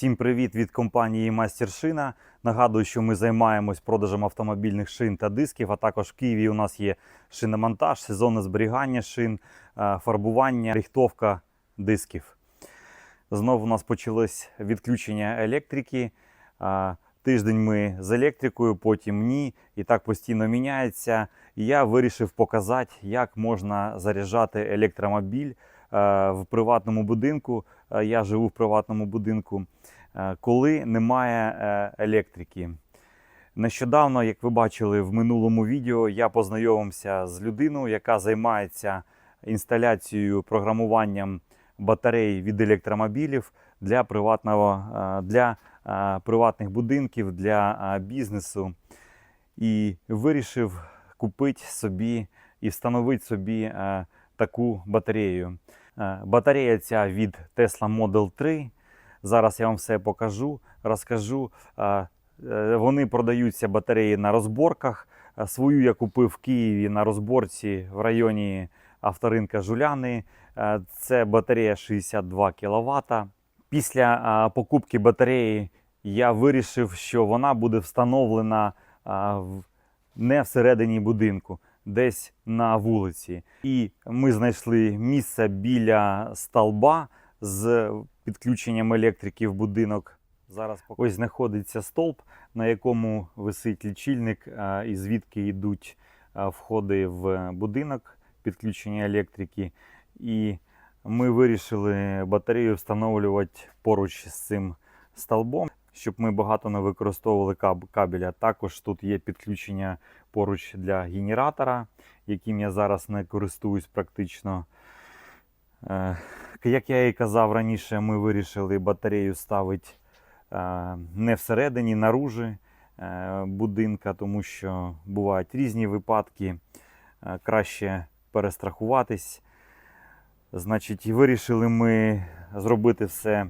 Всім привіт від компанії Мастершина. Нагадую, що ми займаємось продажем автомобільних шин та дисків. А також в Києві у нас є шиномонтаж, сезонне зберігання шин, е, фарбування, рихтовка дисків. Знову у нас почалось відключення електрики. А, Тиждень ми з електрикою, потім ні. І так постійно міняється. І я вирішив показати, як можна заряджати електромобіль е, в приватному будинку. Е, Я живу в приватному будинку, е, коли немає е, електрики. Нещодавно, як ви бачили в минулому відео, я познайомився з людиною, яка займається інсталяцією програмуванням батарей від електромобілів для приватного е, для е, приватних будинків, для е, бізнесу. І вирішив купити собі і встановити собі е, таку батарею. Е, Батарея ця від Tesla Model 3. Зараз я вам все покажу, розкажу. Е, е, Вони продаються батареї на розборках. Свою я купив в Києві на розборці в районі авторинка Жуляни. Це батарея 62 кВт. Після покупки батареї я вирішив, що вона буде встановлена не всередині будинку, десь на вулиці. І ми знайшли місце біля столба з підключенням електрики в будинок. Зараз ось знаходиться стовп, на якому висить лічильник, і звідки йдуть входи в будинок підключення електрики. І ми вирішили батарею встановлювати поруч з цим столбом, щоб ми багато не використовували каб- кабеля. Також тут є підключення поруч для генератора, яким я зараз не користуюсь практично. Е, Як я і казав раніше, ми вирішили батарею ставити е, не всередині, наружі е, будинка, тому що бувають різні випадки. Краще перестрахуватись. Значить, вирішили ми зробити все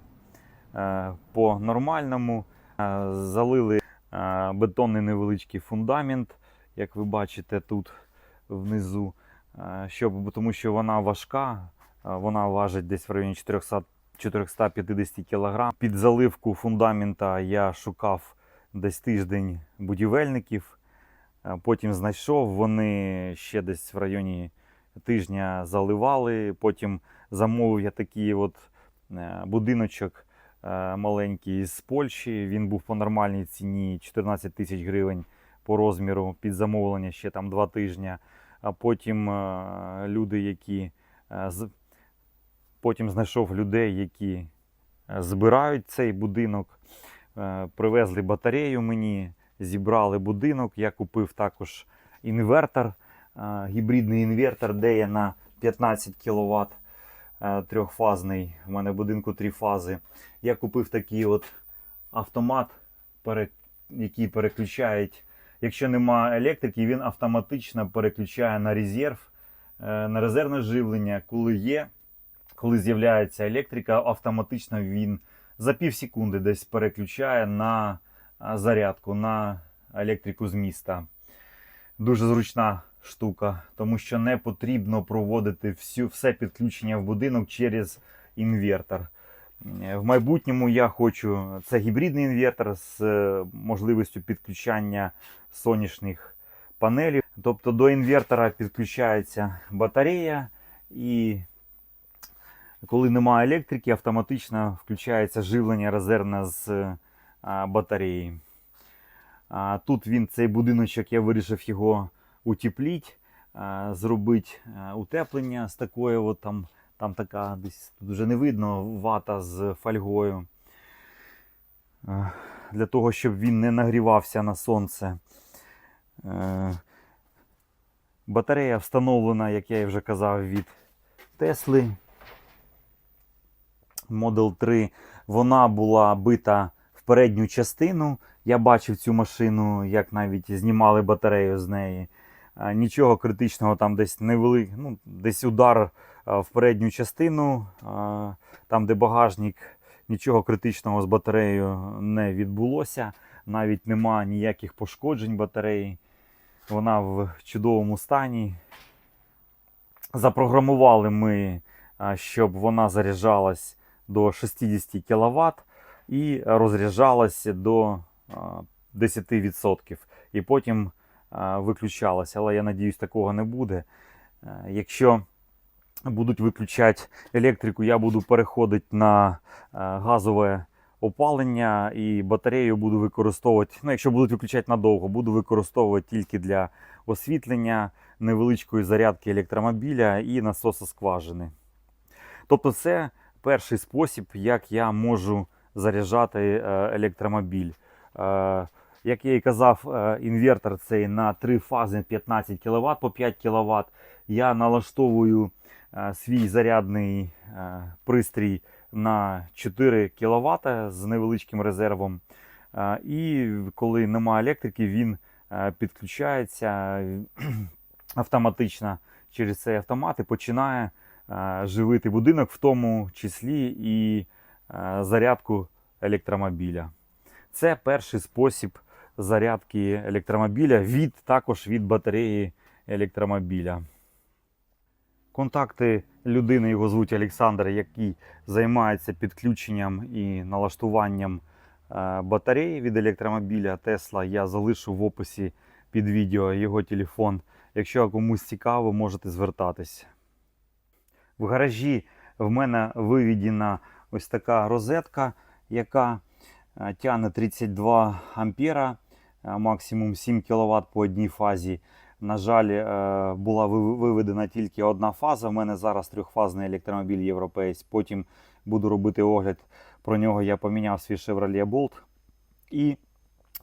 по-нормальному. Е, Залили е, бетонний невеличкий фундамент, як ви бачите тут внизу, е, щоб, тому що вона важка, е, вона важить десь в районі 400, 450 кг. Під заливку фундамента я шукав десь тиждень будівельників, е, потім знайшов, вони ще десь в районі тижня заливали, потім замовив я такий от е, будиночок е, маленький з Польщі. Він був по нормальній ціні 14 тисяч гривень по розміру під замовлення ще там два тижні. А потім е, люди, які е, потім знайшов людей, які е, збирають цей будинок, е, привезли батарею мені, зібрали будинок. Я купив також інвертор, е, гібридний інвертор, де є на 15 кВт е, трьохфазний. У мене в будинку три фази. Я купив такий от автомат, який переключають. Якщо нема електрики, він автоматично переключає на резерв, е, на резервне живлення. Коли є, коли з'являється електрика, автоматично він за пів секунди десь переключає на зарядку, на електрику з міста. Дуже зручна штука, тому що не потрібно проводити всю, все підключення в будинок через інвертор. Е, В майбутньому я хочу це гібридний інвертор з е, можливістю підключання сонячних панелей. Тобто до інвертора підключається батарея, і коли немає електрики, автоматично включається живлення резервне з е, батареї. Тут він цей будиночок, я вирішив його утеплити, зробити е, утеплення з такою, от там, там така десь тут вже не видно вата з фольгою. Е, Для того, щоб він не нагрівався на сонце. Е, Батарея встановлена, як я і вже казав, від Тесли. Model 3. Вона була бита в передню частину. Я бачив цю машину, як навіть знімали батарею з неї. Нічого критичного, там десь невелик, ну, десь удар в передню частину, там, де багажник, нічого критичного з батареєю не відбулося. Навіть нема ніяких пошкоджень батареї. Вона в чудовому стані. Запрограмували ми, щоб вона заряджалась до 60 кВт. і розряджалася до 10%. І потім виключалася. Але я надіюсь, такого не буде. Е, Якщо будуть виключати електрику, я буду переходити на е, газове опалення і батарею буду використовувати. Ну, якщо будуть виключати надовго, буду використовувати тільки для освітлення, невеличкої зарядки електромобіля і насоса скважини. Тобто, це перший спосіб, як я можу заряджати е, електромобіль. Як я і казав, е, інвертор цей на три фази 15 кВт по 5 кВт. Я налаштовую е, свій зарядний е, пристрій на 4 кВт з невеличким резервом. І коли немає електрики, він підключається автоматично через цей автомат і починає живити будинок, в тому числі і зарядку електромобіля. Це перший спосіб зарядки електромобіля від також від батареї електромобіля. Контакти людини, його звуть Олександр, який займається підключенням і налаштуванням е, батареї від електромобіля Tesla, я залишу в описі під відео його телефон. Якщо комусь цікаво, можете звертатись. В гаражі в мене виведена ось така розетка, яка е, тягне 32 ампера, максимум 7 кВт по одній фазі. На жаль, е, була виведена тільки одна фаза. У мене зараз трьохфазний електромобіль європейський. Потім буду робити огляд про нього. Я поміняв свій Chevrolet Bolt. І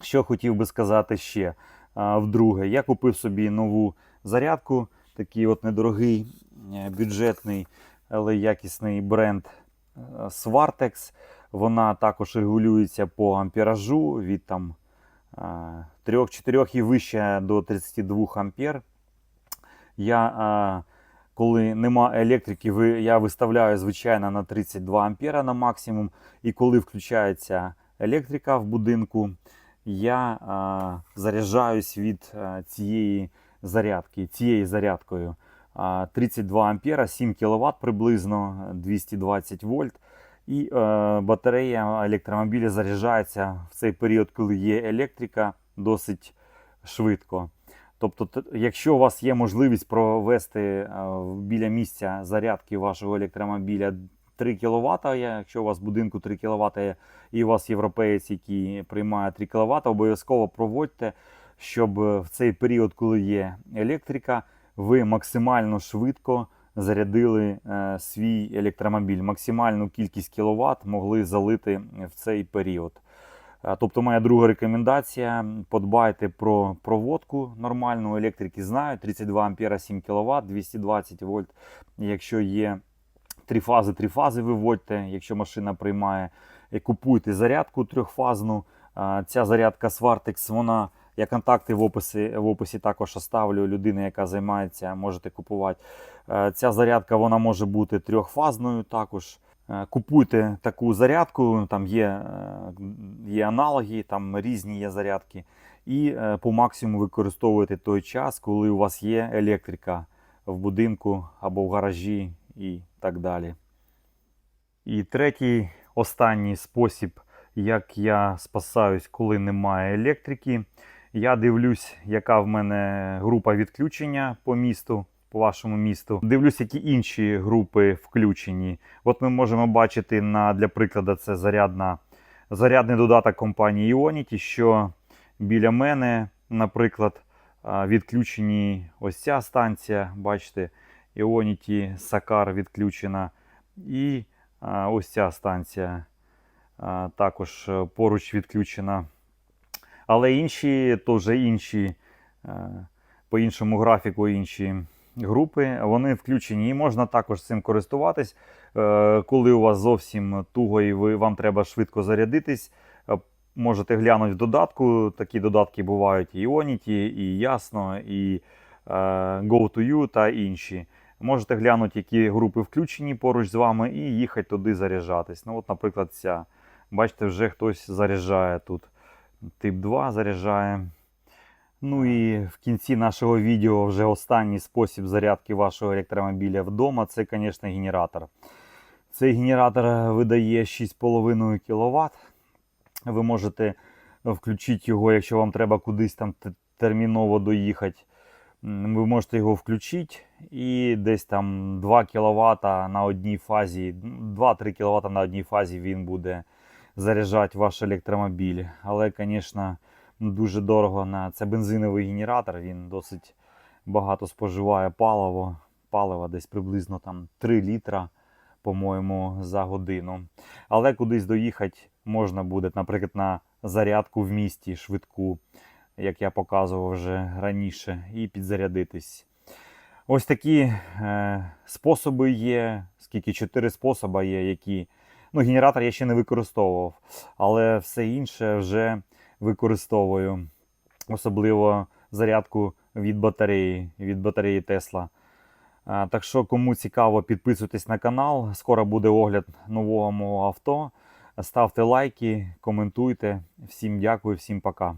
що хотів би сказати ще. Е, Вдруге, я купив собі нову зарядку, такий от недорогий, е, бюджетний, але якісний бренд е, Swartex. Вона також регулюється по амперажу від там 3-4 і вище до 32 ампер. Я, коли нема електрики, я виставляю звичайно на 32 ампера на максимум. І коли включається електрика в будинку, я заряджаюсь від цієї зарядки, цією зарядкою. 32 ампера, 7 кВт приблизно, 220 вольт. І е, батарея електромобіля заряджається в цей період, коли є електрика, досить швидко. Тобто, якщо у вас є можливість провести е, біля місця зарядки вашого електромобіля 3 кВт, якщо у вас в будинку 3 кВт і у вас європеєць, який приймає 3 кВт, обов'язково проводьте, щоб е, в цей період, коли є електрика, ви максимально швидко зарядили е, свій електромобіль. Максимальну кількість кіловат могли залити в цей період. Е, Тобто, моя друга рекомендація: подбайте про проводку нормальну. Електрики знають 32 ампера 7 кВт, 220 вольт. Якщо є три фази, три фази виводьте. Якщо машина приймає, е, купуйте зарядку трьохфазну. Ця зарядка Swartex, вона. Я контакти в описі, в описі також оставлю. Людина, яка займається, можете купувати. Е, Ця зарядка вона може бути трьохфазною також. Е, Купуйте таку зарядку, там є, е, є аналоги, там різні є зарядки. І по максимуму використовуйте той час, коли у вас є електрика в будинку або в гаражі і так далі. І третій, останній спосіб, як я спасаюсь, коли немає електрики. Я дивлюсь, яка в мене група відключення по місту, по вашому місту. Дивлюсь, які інші групи включені. От ми можемо бачити на, для прикладу, це зарядна, зарядний додаток компанії Ionity, що біля мене, наприклад, відключені ось ця станція. Бачите, Ionity Sakar відключена. І ось ця станція також е, поруч відключена. Але інші, то вже інші, е, по іншому графіку, інші групи, вони включені. І можна також цим користуватись, Е, коли у вас зовсім туго і ви, вам треба швидко зарядитись. е, Можете глянути в додатку. Такі додатки бувають і Ionity, і Ясно, і Go2U та інші. Можете глянути, які групи включені поруч з вами, і їхати туди заряджатись. Ну, от, наприклад, ця. Бачите, вже хтось заряджає тут. Тип 2 заряджає. Ну і в кінці нашого відео вже останній спосіб зарядки вашого електромобіля вдома це, звісно, генератор. Цей генератор видає 6,5 кВт. Ви можете включити його, якщо вам треба кудись там терміново доїхати. Ви можете його включити і десь там 2 кВт на одній фазі, 2-3 кВт на одній фазі він буде заряджати ваш електромобіль. Але, звісно, дуже дорого на це бензиновий генератор, він досить багато споживає паливо. Палива десь приблизно там 3 літра, по-моєму, за годину. Але кудись доїхати можна буде, наприклад, на зарядку в місті швидку, як я показував вже раніше, і підзарядитись. Ось такі е, способи є, скільки чотири способи є, які. Ну, генератор я ще не використовував, але все інше вже використовую. Особливо зарядку від батареї, від батареї Тесла. Так що, кому цікаво, підписуйтесь на канал. Скоро буде огляд нового мого авто. Ставте лайки, коментуйте. Всім дякую, всім пока.